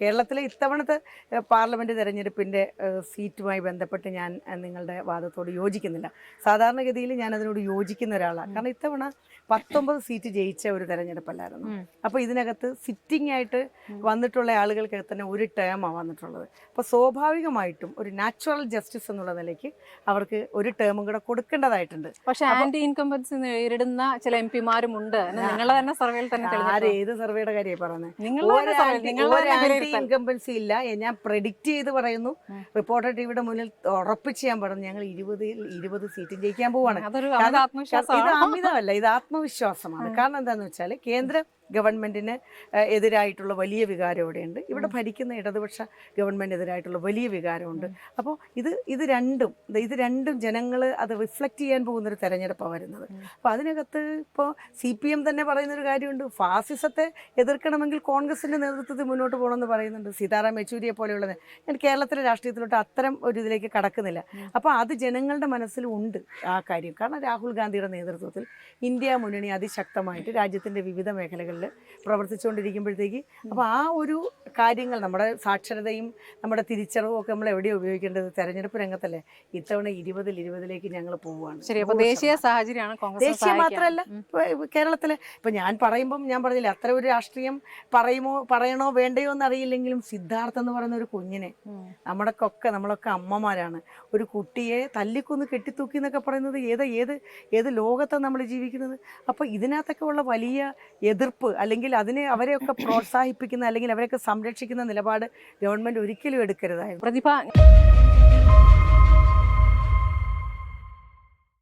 കേരളത്തിലെ ഇത്തവണത്തെ ഏഹ്, പാർലമെന്റ് തെരഞ്ഞെടുപ്പിന്റെ സീറ്റുമായി ബന്ധപ്പെട്ട് ഞാൻ നിങ്ങളുടെ വാദത്തോട് യോജിക്കുന്നില്ല. സാധാരണഗതിയിൽ ഞാൻ അതിനോട് യോജിക്കുന്ന ഒരാളാണ്. കാരണം ഇത്തവണ പത്തൊമ്പത് സീറ്റ് ജയിച്ച ഒരു തെരഞ്ഞെടുപ്പല്ലായിരുന്നു. അപ്പോൾ ഇതിനകത്ത് സിറ്റിംഗ് ആയിട്ട് വന്നിട്ടുള്ള ആളുകൾക്ക് തന്നെ ഒരു ടേമാണ് വന്നിട്ടുള്ളത്. അപ്പോൾ സ്വാഭാവികമായിട്ടും ഒരു നാച്ചുറൽ ജസ്റ്റിസ് എന്നുള്ള നിലയ്ക്ക് അവർക്ക് ഒരു ടേമും കൂടെ കൊടുക്കേണ്ടതായിട്ടുണ്ട്. പക്ഷേ ആന്റി ഇൻകംബൻസ് നേരിടുന്ന ചില എം പിമാരും ഉണ്ട് നിങ്ങളെ തന്നെ സർവേയിൽ തന്നെ ആര് തെളിഞ്ഞിട്ടുണ്ട്. ഏത് സർവേയുടെ കാര്യമായി പറയുന്നത്? നിങ്ങളുടെ ഇൻകംബൻസി ഇല്ല. ഞാൻ പ്രെഡിക്റ്റ് ചെയ്ത് പറയുന്നു. റിപ്പോർട്ടർ ടിവിയുടെ മുന്നിൽ ഉറപ്പിച്ച് ഞാൻ പറഞ്ഞു ഞങ്ങൾ ഇരുപത് ഇരുപത് സീറ്റും ജയിക്കാൻ പോവാണ്. ഇത് അമിതമല്ല ഇത് ആത്മവിശ്വാസമാണ്. കാരണം എന്താന്ന് വെച്ചാൽ കേന്ദ്ര ഗവൺമെന്റിന് ഏഹ്, എതിരായിട്ടുള്ള വലിയ വികാരം ഇവിടെയുണ്ട്. ഇവിടെ ഭരിക്കുന്ന ഇടതുപക്ഷ ഗവൺമെന്റ് എതിരായിട്ടുള്ള വലിയ വികാരമുണ്ട്. അപ്പോൾ ഇത് ഇത് രണ്ടും ഇത് രണ്ടും ജനങ്ങൾ അത് റിഫ്ലക്റ്റ് ചെയ്യാൻ പോകുന്നൊരു തെരഞ്ഞെടുപ്പാണ് വരുന്നത്. അപ്പോൾ അതിനകത്ത് ഇപ്പോൾ സി പി എം തന്നെ പറയുന്നൊരു കാര്യമുണ്ട്. ഫാസിസത്തെ എതിർക്കണമെങ്കിൽ കോൺഗ്രസിന്റെ നേതൃത്വത്തിൽ മുന്നോട്ട് പോകണമെന്ന് പറയുന്നുണ്ട് സീതാറാം യെച്ചൂരിയെ പോലെയുള്ളത്. ഞാൻ കേരളത്തിലെ രാഷ്ട്രീയത്തിലോട്ട് അത്തരം ഒരു ഇതിലേക്ക് കടക്കുന്നില്ല. അപ്പോൾ അത് ജനങ്ങളുടെ മനസ്സിൽ ഉണ്ട് ആ കാര്യം. കാരണം രാഹുൽ ഗാന്ധിയുടെ നേതൃത്വത്തിൽ ഇന്ത്യ മുന്നണി അതിശക്തമായിട്ട് രാജ്യത്തിന്റെ വിവിധ മേഖലകളിൽ പ്രവർത്തിച്ചുകൊണ്ടിരിക്കുമ്പോഴത്തേക്ക് അപ്പോൾ ആ ഒരു കാര്യങ്ങൾ നമ്മുടെ സാക്ഷരതയും നമ്മുടെ തിരിച്ചറിവും ഒക്കെ നമ്മൾ എവിടെയാണ് ഉപയോഗിക്കേണ്ടത്? തെരഞ്ഞെടുപ്പ് രംഗത്തല്ലേ? ഇത്തവണ ഇരുപതിൽ ഇരുപതിലേക്ക് ഞങ്ങൾ പോവുകയാണ്. ശരി അപ്പോൾ ദേശീയ സാഹചര്യമാണ് കോൺഗ്രസ് ദേശീയ മാത്രമല്ല കേരളത്തിലെ ഇപ്പം ഞാൻ പറയുമ്പം ഞാൻ പറഞ്ഞില്ല അത്ര ഒരു രാഷ്ട്രീയം പറയുമോ പറയണോ വേണ്ടയോ എന്ന് അറിയില്ലെങ്കിലും സിദ്ധാർത്ഥ എന്ന് പറയുന്ന ഒരു കുഞ്ഞിനെ നമ്മുടെയൊക്കെ നമ്മളൊക്കെ അമ്മമാരാണ്. ഒരു കുട്ടിയെ തല്ലിക്കൊന്ന് കെട്ടിത്തൂക്കി എന്നൊക്കെ പറയുന്നത് ഏത് ഏത് ഏത് ലോകത്താണ് നമ്മൾ ജീവിക്കുന്നത്? അപ്പോൾ ഇതിനകത്തൊക്കെ ഉള്ള വലിയ എതിർപ്പ് അല്ലെങ്കിൽ അതിനെ അവരെയൊക്കെ പ്രോത്സാഹിപ്പിക്കുന്ന അല്ലെങ്കിൽ അവരെയൊക്കെ സംരക്ഷിക്കുന്ന നിലപാട് ഗവൺമെന്റ് ഒരിക്കലും എടുക്കരുതായിരുന്നു. പ്രതിഭ